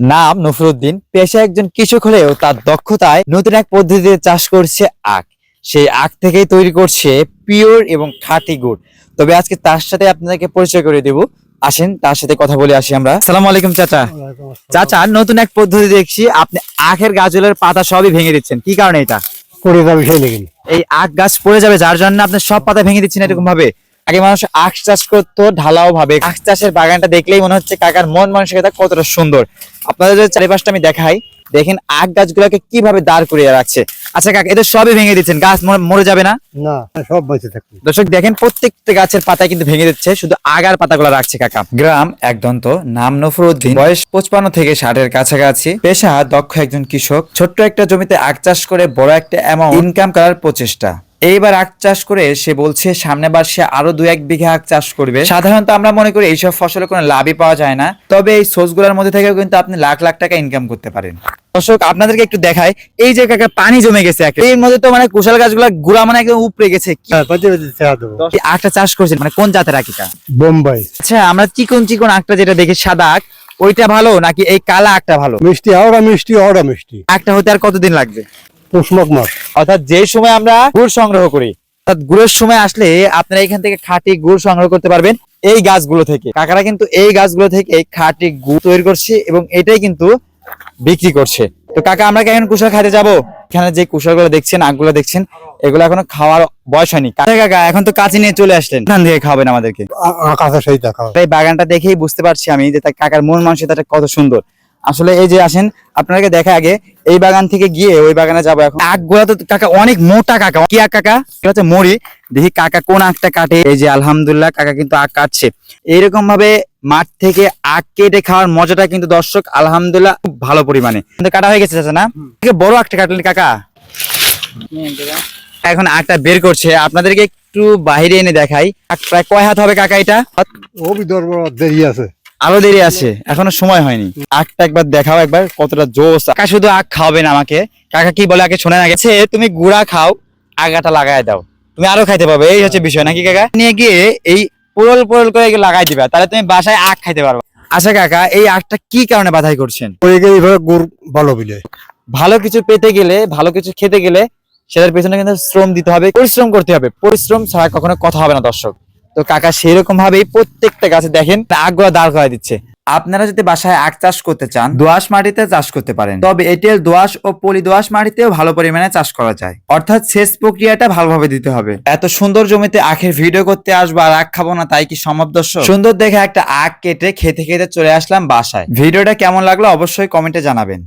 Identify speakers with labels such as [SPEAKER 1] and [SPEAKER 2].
[SPEAKER 1] নাম নফরুদ্দিন। পেশা একজন কৃষক হলেও তার দক্ষতায় নতুন এক পদ্ধতিতে চাষ করছে আখ। সেই আখ থেকেই তৈরি করছে পিওর এবং খাঁটি গুড়। তবে আজকে তার সাথে আপনাদেরকে পরিচয় করে দেব। আসেন তার সাথে কথা বলে আসি আমরা। সালাম আলাইকুম চাচা। চাচা নতুন এক পদ্ধতি দেখছি। আপনি আখের গাজলের পাতা সবই ভেঙে দিচ্ছেন। কি কারণে এটা?
[SPEAKER 2] করে যাবে সেই লেগে
[SPEAKER 1] এই আখ গাছ পড়ে যাবে যার জন্য আপনি সব পাতা ভেঙে দিচ্ছেন এরকম ভাবে আগে মানুষ আখ চাষ করতো ঢালাও ভাবে আখ চাষের বাগানটা দেখলেই মনে হচ্ছে কাকার মন মানসিকতা কতটা সুন্দর। আপনাদের যদি চারিপাশটা আমি দেখাই দেখেন আখ গাছগুলোকে কীভাবে দাঁড় করিয়ে রাখছে। আচ্ছা কাকা এটা সবই ভেঙে দিচ্ছেন গাছ মরে- যাবে না?
[SPEAKER 2] না সব বেঁচে থাকবে।
[SPEAKER 1] দর্শক দেখেন প্রত্যেকটা গাছের পাতা কিন্তু ভেঙে দিচ্ছে শুধু আগার পাতাগুলো রাখছে কাকা। গ্রাম একদন্ত নাম নফরুদ্দিন বয়স পঁচপান্ন থেকে ষাটের কাছাকাছি। পেশা দক্ষ একজন কৃষক। ছোট্ট একটা জমিতে আখ চাষ করে বড় একটা অ্যামাউন্ট ইনকাম করার প্রচেষ্টা। এইবার আখ চাষ করে সে বলছে সামনে বার সে আরও দু এক বিঘা আখ চাষ করবে। সাধারণত আমরা মনে করি এইসব ফসলে কোনো লাভই পাওয়া যায় না। তবে এই সোর্সগুলোর মধ্যে থেকেও কিন্তু আপনি লাখ লাখ টাকা ইনকাম করতে পারেন। দর্শক আপনাদেরকে একটু দেখায় এই যে কাকা পানি জমে গেছে এর মধ্যে তো মানে কুশাল গাছগুলো গুড়া মানে একদম উপরে গেছে।
[SPEAKER 2] হ্যাঁ
[SPEAKER 1] আখটা চাষ করছেন মানে কোন জাতের আখিটা
[SPEAKER 2] বোম্বাই।
[SPEAKER 1] আচ্ছা আমরা চিকন চিকন আখটা যেটা দেখি সাদা আখ ওইটা ভালো নাকি এই কালা আখটা ভালো?
[SPEAKER 2] মিষ্টি হাওড়া মিষ্টি হাওড়া মিষ্টি।
[SPEAKER 1] আখটা হতে আর কতদিন লাগবে?
[SPEAKER 2] পুষমক মাস।
[SPEAKER 1] অর্থাৎ যে সময় আমরা গুড় সংগ্রহ করি অর্থাৎ গুড়ের সময় আসলে আপনারা এখান থেকে খাঁটি গুড় সংগ্রহ করতে পারবেন এই গাছগুলো থেকে। কাকারা কিন্তু এই গাছগুলো থেকে খাঁটি গুড় তৈরি করছে এবং এটাই কিন্তু বিক্রি করছে। তো কাকা আমরা কি এখন কুশাল খাইতে যাব? এখানে যে কুশালগুলো দেখছেন আখগুলো দেখছেন এগুলো এখনও খাওয়ার বয়স হয়নি। কাকা এখন তো কাঁচি নিয়ে চলে আসলেন। এখান থেকে খাওয়াবেন আমাদেরকে। এই বাগানটা দেখেই বুঝতে পারছি আমি যে তার কাকার মন মানসিকতাটা কত সুন্দর। আসলে এই যে আসেন আপনাকে দেখা আগে এই বাগান থেকে গিয়ে ওই বাগানে যাব এখন। আখগুলা তো কাকা অনেক মোটা কাকা। কি আখ কাকা? এটা হচ্ছে মরি। দেখি কাকা কোন আখটা কাটে। এই যে আলহামদুলিল্লাহ কাকা কিন্তু আখ কাটছে। এইরকম ভাবে মাঠ থেকে আখ কেটে খাওয়ার মজাটা কিন্তু দর্শক আলহামদুলিল্লাহ খুব ভালো পরিমাণে। কিন্তু কাটা হয়ে গেছে চাচা না? বড় আখটা কাটলেন কাকা। এখন আখটা বের করছে। আপনাদেরকে একটু বাইরে এনে দেখাই। আখ প্রায় কয় হাত হবে কাকা এটা?
[SPEAKER 2] দেরি আছে।
[SPEAKER 1] আরও দেরি আছে এখনও সময় হয়নি। আখটা একবার দেখাও একবার কতটা জোস কাকা শুধু আখ খাওয়াবে না আমাকে। কাকা কি বলে আগে শোনে না গেছে তুমি গুড়া খাও আগাটা লাগাই দাও। তুমি আরও খাইতে পারবে এই হচ্ছে বিষয় নাকি কাকা? নিয়ে গিয়ে এই পোড়ল পোরল করে লাগাই দিবা তাহলে তুমি বাসায় আখ খাইতে পারবে। আচ্ছা কাকা এই আখটা কি কারণে বাধাই করছেন?
[SPEAKER 2] গুড় ভালো বিলে
[SPEAKER 1] ভালো কিছু পেতে গেলে ভালো কিছু খেতে গেলে সেটার পেছনে কিন্তু শ্রম দিতে হবে পরিশ্রম করতে হবে। পরিশ্রম ছাড়া কখনো কথা হবে না দর্শক। তো কাকা সেরকম ভাবেই প্রত্যেকটা গাছে দেখেন আগগুলো দাঁড় করাই দিচ্ছে। আপনারা যদি বাসায় আখ চাষ করতে চান, দোআঁশ মাটিতে চাষ করতে পারেন। তবে এটেল, দোআঁশ ও পলি দোআঁশ মাটিতেও ভালো পরিমাণে চাষ করা যায়। অর্থাৎ সেচ প্রক্রিয়াটা ভালোভাবে দিতে হবে। এত সুন্দর জমিতে আখের ভিডিও করতে আসব আর আখ খাব না, তাই কি সম্ভব দর্শক? সুন্দর দেখে একটা আখ কেটে খেতে খেতে চলে আসলাম বাসায়। ভিডিওটা কেমন লাগল অবশ্যই কমেন্টে জানাবেন।